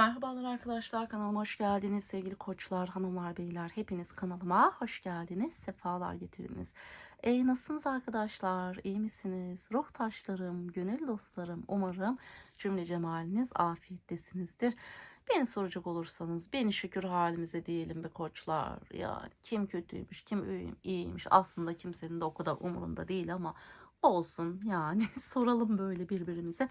Merhabalar arkadaşlar kanalıma hoş geldiniz sevgili koçlar, hanımlar, beyler hepiniz kanalıma hoş geldiniz, sefalar getirdiniz. Ey nasılsınız arkadaşlar, iyi misiniz? Ruh taşlarım, gönül dostlarım umarım cümle cemaliniz afiyettesinizdir. Beni soracak olursanız beni şükür halimize diyelim be koçlar. Yani kim kötüymüş, kim iyiymiş aslında kimsenin de o kadar umurunda değil ama olsun yani soralım böyle birbirimize.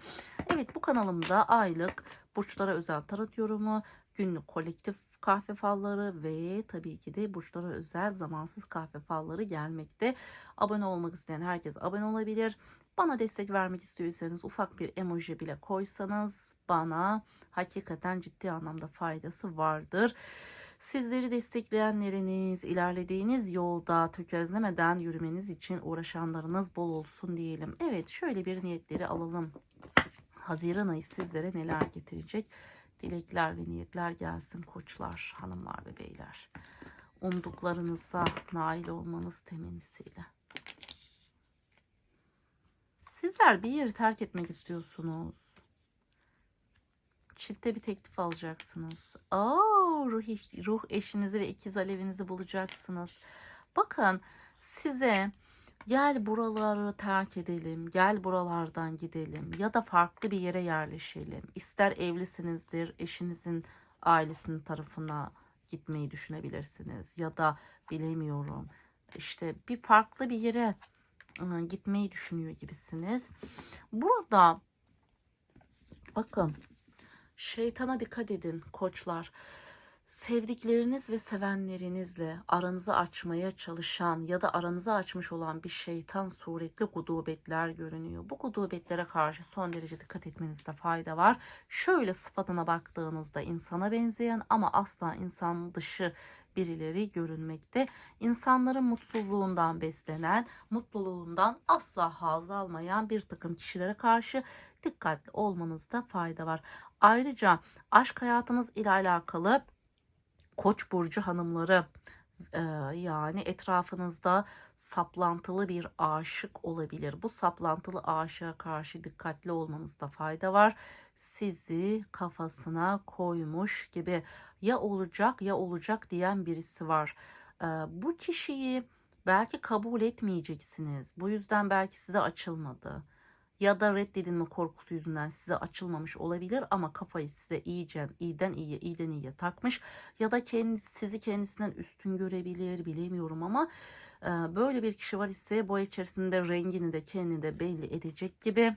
Evet bu kanalımda aylık burçlara özel tarot yorumu, günlük kolektif kahve falları ve tabii ki de burçlara özel zamansız kahve falları gelmekte. Abone olmak isteyen herkes abone olabilir. Bana destek vermek istiyorsanız ufak bir emoji bile koysanız bana hakikaten ciddi anlamda faydası vardır. Sizleri destekleyenleriniz, ilerlediğiniz yolda tökezlemeden yürümeniz için uğraşanlarınız bol olsun diyelim. Evet şöyle bir niyetleri alalım. Haziran ayı sizlere neler getirecek? Dilekler ve niyetler gelsin koçlar, hanımlar ve beyler. Umduklarınıza nail olmanız temennisiyle. Sizler bir yeri terk etmek istiyorsunuz. Çifte bir teklif alacaksınız. Oo, ruh, ruh eşinizi ve ikiz alevinizi bulacaksınız. Bakın size gel buraları terk edelim, gel buralardan gidelim ya da farklı bir yere yerleşelim. İster evlisinizdir, eşinizin ailesinin tarafına gitmeyi düşünebilirsiniz ya da bilemiyorum. işte bir farklı bir yere ıı, gitmeyi düşünüyor gibisiniz. Burada bakın şeytana dikkat edin koçlar. Sevdikleriniz ve sevenlerinizle aranızı açmaya çalışan ya da aranızı açmış olan bir şeytan suretli gudubetler görünüyor. Bu gudubetlere karşı son derece dikkat etmenizde fayda var. Şöyle sıfatına baktığınızda insana benzeyen ama asla insan dışı birileri görünmekte. İnsanların mutsuzluğundan beslenen, mutluluğundan asla haz almayan bir takım kişilere karşı dikkatli olmanızda fayda var. Ayrıca aşk hayatınız ile alakalı Koç burcu hanımları yani etrafınızda saplantılı bir aşık olabilir. Bu saplantılı aşığa karşı dikkatli olmanızda fayda var. Sizi kafasına koymuş gibi ya olacak ya olacak diyen birisi var. Bu kişiyi belki kabul etmeyeceksiniz. Bu yüzden belki size açılmadı ya da reddedilme korkusu yüzünden size açılmamış olabilir ama kafayı size iyice iyiden iyiye iyiden iyiye takmış ya da kendi, sizi kendisinden üstün görebilir bilemiyorum ama e, böyle bir kişi var ise boy içerisinde rengini de kendini de belli edecek gibi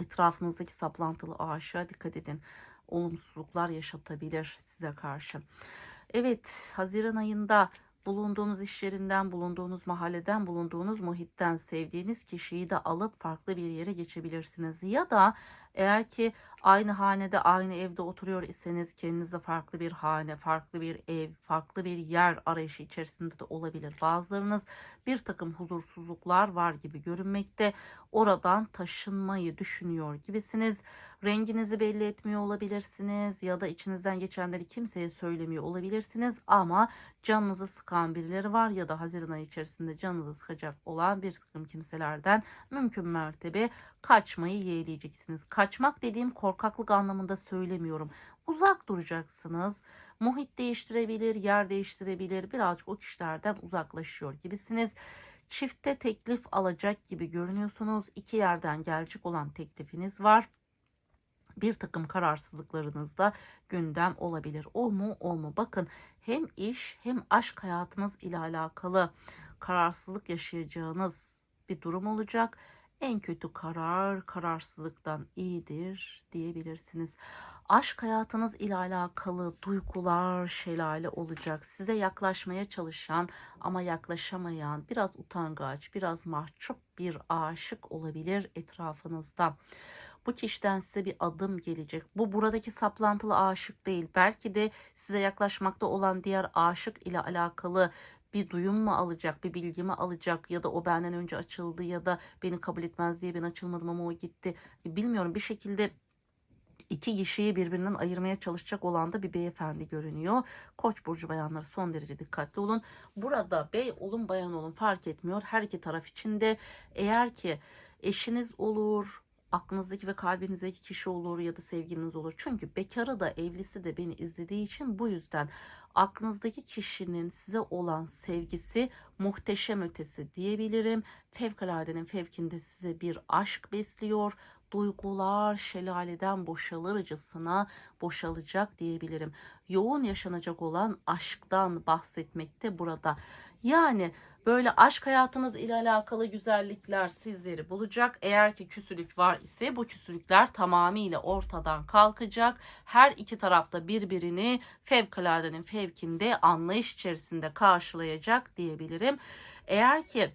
etrafınızdaki saplantılı aşağı dikkat edin olumsuzluklar yaşatabilir size karşı. Evet Haziran ayında bulunduğunuz iş yerinden, bulunduğunuz mahalleden, bulunduğunuz muhitten sevdiğiniz kişiyi de alıp farklı bir yere geçebilirsiniz. Ya da eğer ki aynı hanede, aynı evde oturuyor iseniz kendinize farklı bir hane, farklı bir ev, farklı bir yer arayışı içerisinde de olabilir. Bazılarınız bir takım huzursuzluklar var gibi görünmekte. Oradan taşınmayı düşünüyor gibisiniz. Renginizi belli etmiyor olabilirsiniz ya da içinizden geçenleri kimseye söylemiyor olabilirsiniz ama canınızı sıkan birileri var ya da Haziran ayı içerisinde canınızı sıkacak olan bir takım kimselerden mümkün mertebe kaçmayı yeğleyeceksiniz. Kaçmak dediğim korkaklık anlamında söylemiyorum. Uzak duracaksınız. Muhit değiştirebilir, yer değiştirebilir. Birazcık o kişilerden uzaklaşıyor gibisiniz. Çifte teklif alacak gibi görünüyorsunuz. İki yerden gelecek olan teklifiniz var bir takım kararsızlıklarınız da gündem olabilir. O mu o mu? Bakın hem iş hem aşk hayatınız ile alakalı kararsızlık yaşayacağınız bir durum olacak. En kötü karar kararsızlıktan iyidir diyebilirsiniz. Aşk hayatınız ile alakalı duygular şelale olacak. Size yaklaşmaya çalışan ama yaklaşamayan, biraz utangaç, biraz mahcup bir aşık olabilir etrafınızda bu kişiden size bir adım gelecek. Bu buradaki saplantılı aşık değil. Belki de size yaklaşmakta olan diğer aşık ile alakalı bir duyum mu alacak, bir bilgi mi alacak ya da o benden önce açıldı ya da beni kabul etmez diye ben açılmadım ama o gitti. Bilmiyorum bir şekilde iki kişiyi birbirinden ayırmaya çalışacak olan da bir beyefendi görünüyor. Koç burcu bayanları son derece dikkatli olun. Burada bey olun bayan olun fark etmiyor. Her iki taraf için de eğer ki eşiniz olur, aklınızdaki ve kalbinizdeki kişi olur ya da sevgiliniz olur. Çünkü bekarı da evlisi de beni izlediği için bu yüzden aklınızdaki kişinin size olan sevgisi muhteşem ötesi diyebilirim. Fevkaladenin fevkinde size bir aşk besliyor. Duygular şelaleden boşalırcasına boşalacak diyebilirim. Yoğun yaşanacak olan aşktan bahsetmekte burada. Yani böyle aşk hayatınız ile alakalı güzellikler sizleri bulacak. Eğer ki küsülük var ise bu küsülükler tamamıyla ortadan kalkacak. Her iki tarafta birbirini fevkaladenin fevkinde anlayış içerisinde karşılayacak diyebilirim. Eğer ki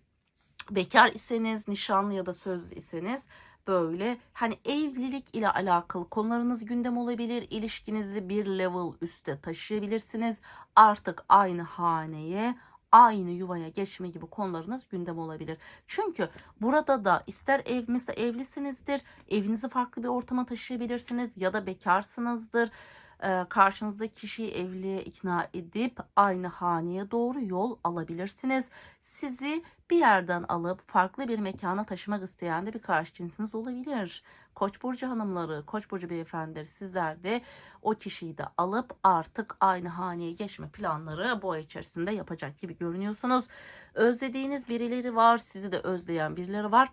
bekar iseniz, nişanlı ya da sözlü iseniz böyle hani evlilik ile alakalı konularınız gündem olabilir. İlişkinizi bir level üste taşıyabilirsiniz. Artık aynı haneye, aynı yuvaya geçme gibi konularınız gündem olabilir. Çünkü burada da ister ev mesela evlisinizdir, evinizi farklı bir ortama taşıyabilirsiniz ya da bekarsınızdır. Ee, karşınızdaki kişiyi evliliğe ikna edip aynı haneye doğru yol alabilirsiniz. Sizi bir yerden alıp farklı bir mekana taşımak isteyen de bir karşı cinsiniz olabilir. Koç burcu hanımları, Koç burcu beyefendileri sizler de o kişiyi de alıp artık aynı haneye geçme planları bu ay içerisinde yapacak gibi görünüyorsunuz. Özlediğiniz birileri var, sizi de özleyen birileri var.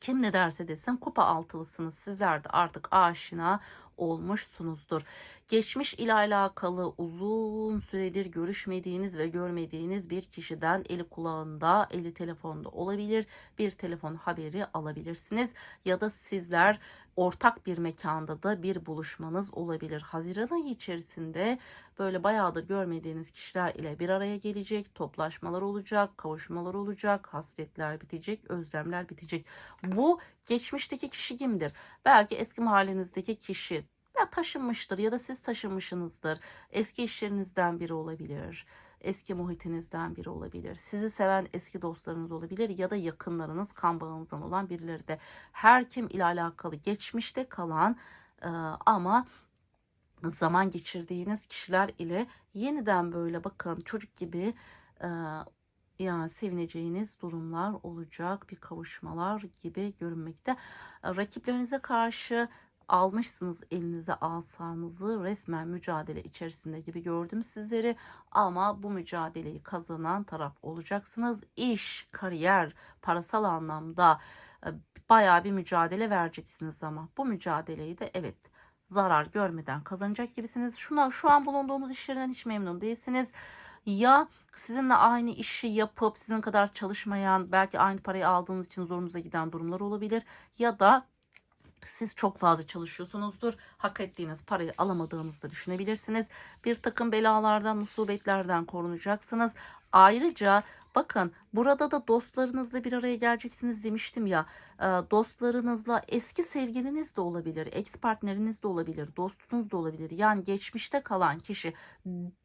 Kim ne derse desin kupa altılısınız. Sizler de artık aşina olmuşsunuzdur. Geçmiş ile alakalı uzun süredir görüşmediğiniz ve görmediğiniz bir kişiden eli kulağında, eli telefonda olabilir. Bir telefon haberi alabilirsiniz ya da sizler ortak bir mekanda da bir buluşmanız olabilir. Haziran ayı içerisinde böyle bayağıdır görmediğiniz kişiler ile bir araya gelecek, toplaşmalar olacak, kavuşmalar olacak, hasretler bitecek, özlemler bitecek. Bu geçmişteki kişi kimdir? Belki eski mahallenizdeki kişi ya taşınmıştır ya da siz taşınmışsınızdır. Eski işlerinizden biri olabilir. Eski muhitinizden biri olabilir. Sizi seven eski dostlarınız olabilir ya da yakınlarınız, kan bağınızdan olan birileri de. Her kim ile alakalı geçmişte kalan e, ama zaman geçirdiğiniz kişiler ile yeniden böyle bakın çocuk gibi e, yani sevineceğiniz durumlar olacak bir kavuşmalar gibi görünmekte. Rakiplerinize karşı almışsınız elinize asanızı resmen mücadele içerisinde gibi gördüm sizleri ama bu mücadeleyi kazanan taraf olacaksınız. İş, kariyer, parasal anlamda e, bayağı bir mücadele vereceksiniz ama bu mücadeleyi de evet zarar görmeden kazanacak gibisiniz. Şuna şu an bulunduğumuz işlerden hiç memnun değilsiniz. Ya sizinle aynı işi yapıp sizin kadar çalışmayan, belki aynı parayı aldığınız için zorunuza giden durumlar olabilir ya da siz çok fazla çalışıyorsunuzdur. Hak ettiğiniz parayı alamadığınızı da düşünebilirsiniz. Bir takım belalardan, musibetlerden korunacaksınız. Ayrıca bakın burada da dostlarınızla bir araya geleceksiniz demiştim ya. Dostlarınızla eski sevgiliniz de olabilir, ex partneriniz de olabilir, dostunuz da olabilir. Yani geçmişte kalan kişi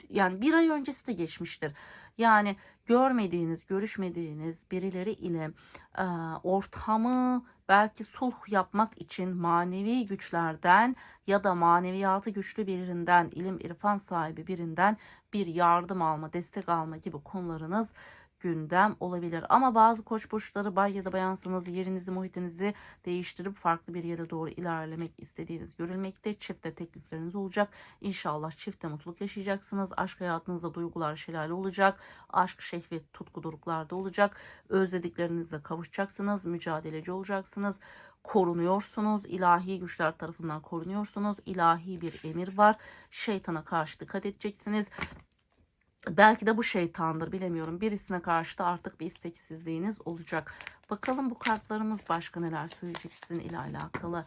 yani bir ay öncesi de geçmiştir. Yani görmediğiniz, görüşmediğiniz birileri ile ortamı belki sulh yapmak için manevi güçlerden ya da maneviyatı güçlü birinden, ilim irfan sahibi birinden bir yardım alma, destek alma gibi konularınız gündem olabilir. Ama bazı koç burçları bay ya da bayansınız yerinizi muhitinizi değiştirip farklı bir yere doğru ilerlemek istediğiniz görülmekte. Çifte teklifleriniz olacak. İnşallah çifte mutluluk yaşayacaksınız. Aşk hayatınızda duygular şelale olacak. Aşk, şehvet, tutku doruklarda olacak. Özlediklerinizle kavuşacaksınız. Mücadeleci olacaksınız korunuyorsunuz. İlahi güçler tarafından korunuyorsunuz. İlahi bir emir var. Şeytana karşı dikkat edeceksiniz. Belki de bu şeytandır bilemiyorum. Birisine karşı da artık bir isteksizliğiniz olacak. Bakalım bu kartlarımız başka neler söyleyecek sizin ile alakalı.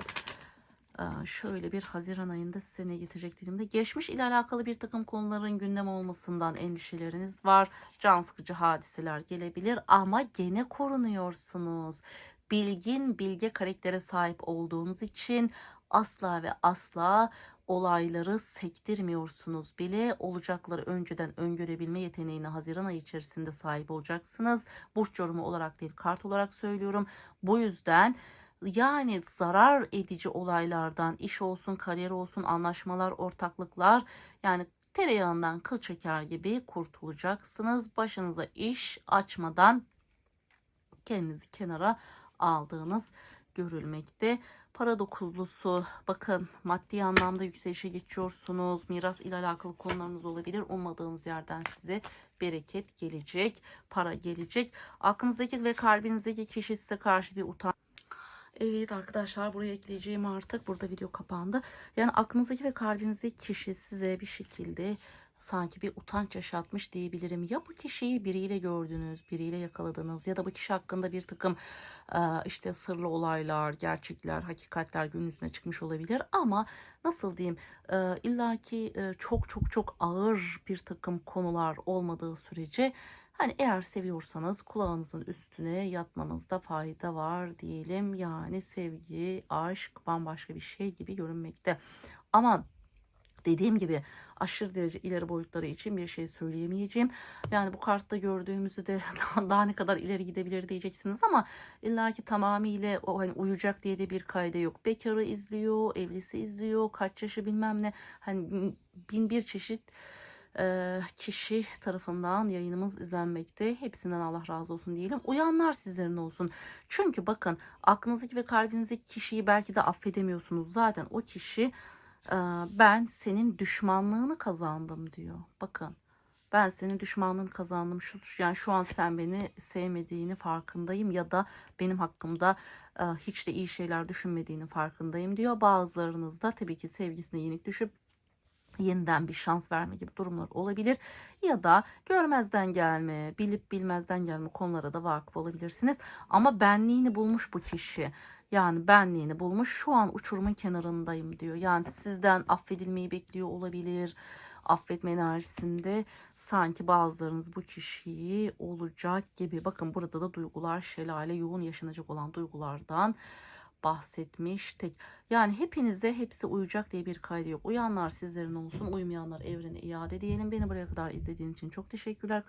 Ee, şöyle bir Haziran ayında size ne getirecek dediğimde geçmiş ile alakalı bir takım konuların gündem olmasından endişeleriniz var. Can sıkıcı hadiseler gelebilir ama gene korunuyorsunuz. Bilgin, bilge karaktere sahip olduğunuz için asla ve asla olayları sektirmiyorsunuz bile. Olacakları önceden öngörebilme yeteneğine Haziran ayı içerisinde sahip olacaksınız. Burç yorumu olarak değil kart olarak söylüyorum. Bu yüzden yani zarar edici olaylardan iş olsun, kariyer olsun, anlaşmalar, ortaklıklar yani tereyağından kıl çeker gibi kurtulacaksınız. Başınıza iş açmadan kendinizi kenara aldığınız görülmekte. Para dokuzlusu bakın maddi anlamda yükselişe geçiyorsunuz. Miras ile alakalı konularınız olabilir. Ummadığınız yerden size bereket gelecek. Para gelecek. Aklınızdaki ve kalbinizdeki kişi size karşı bir utanç Evet arkadaşlar buraya ekleyeceğim artık. Burada video kapandı. Yani aklınızdaki ve kalbinizdeki kişi size bir şekilde sanki bir utanç yaşatmış diyebilirim. Ya bu kişiyi biriyle gördünüz, biriyle yakaladınız ya da bu kişi hakkında bir takım e, işte sırlı olaylar, gerçekler, hakikatler gün yüzüne çıkmış olabilir. Ama nasıl diyeyim e, illaki e, çok çok çok ağır bir takım konular olmadığı sürece Hani eğer seviyorsanız kulağınızın üstüne yatmanızda fayda var diyelim. Yani sevgi, aşk bambaşka bir şey gibi görünmekte. Ama dediğim gibi aşırı derece ileri boyutları için bir şey söyleyemeyeceğim. Yani bu kartta gördüğümüzü de daha, daha ne kadar ileri gidebilir diyeceksiniz ama illaki tamamıyla o hani uyacak diye de bir kayda yok. Bekarı izliyor, evlisi izliyor, kaç yaşı bilmem ne. Hani bin bir çeşit e, kişi tarafından yayınımız izlenmekte. Hepsinden Allah razı olsun diyelim. Uyanlar sizlerin olsun. Çünkü bakın aklınızdaki ve kalbinizdeki kişiyi belki de affedemiyorsunuz. Zaten o kişi ben senin düşmanlığını kazandım diyor. Bakın ben senin düşmanlığını kazandım. Şu yani şu an sen beni sevmediğini farkındayım ya da benim hakkımda hiç de iyi şeyler düşünmediğini farkındayım diyor. Bazılarınız da tabii ki sevgisine yenik düşüp yeniden bir şans verme gibi durumlar olabilir. Ya da görmezden gelme, bilip bilmezden gelme konulara da vakıf olabilirsiniz. Ama benliğini bulmuş bu kişi. Yani benliğini bulmuş şu an uçurumun kenarındayım diyor. Yani sizden affedilmeyi bekliyor olabilir. Affetme enerjisinde sanki bazılarınız bu kişiyi olacak gibi. Bakın burada da duygular şelale yoğun yaşanacak olan duygulardan bahsetmiş. Tek yani hepinize hepsi uyacak diye bir kaydı yok. Uyanlar sizlerin olsun, uymayanlar evrene iade diyelim. Beni buraya kadar izlediğin için çok teşekkürler.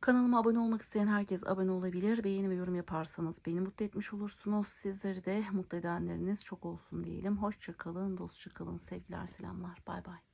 Kanalıma abone olmak isteyen herkes abone olabilir. Beğeni ve yorum yaparsanız beni mutlu etmiş olursunuz. Sizleri de mutlu edenleriniz çok olsun diyelim. Hoşçakalın, dostça kalın. Sevgiler, selamlar. Bay bay.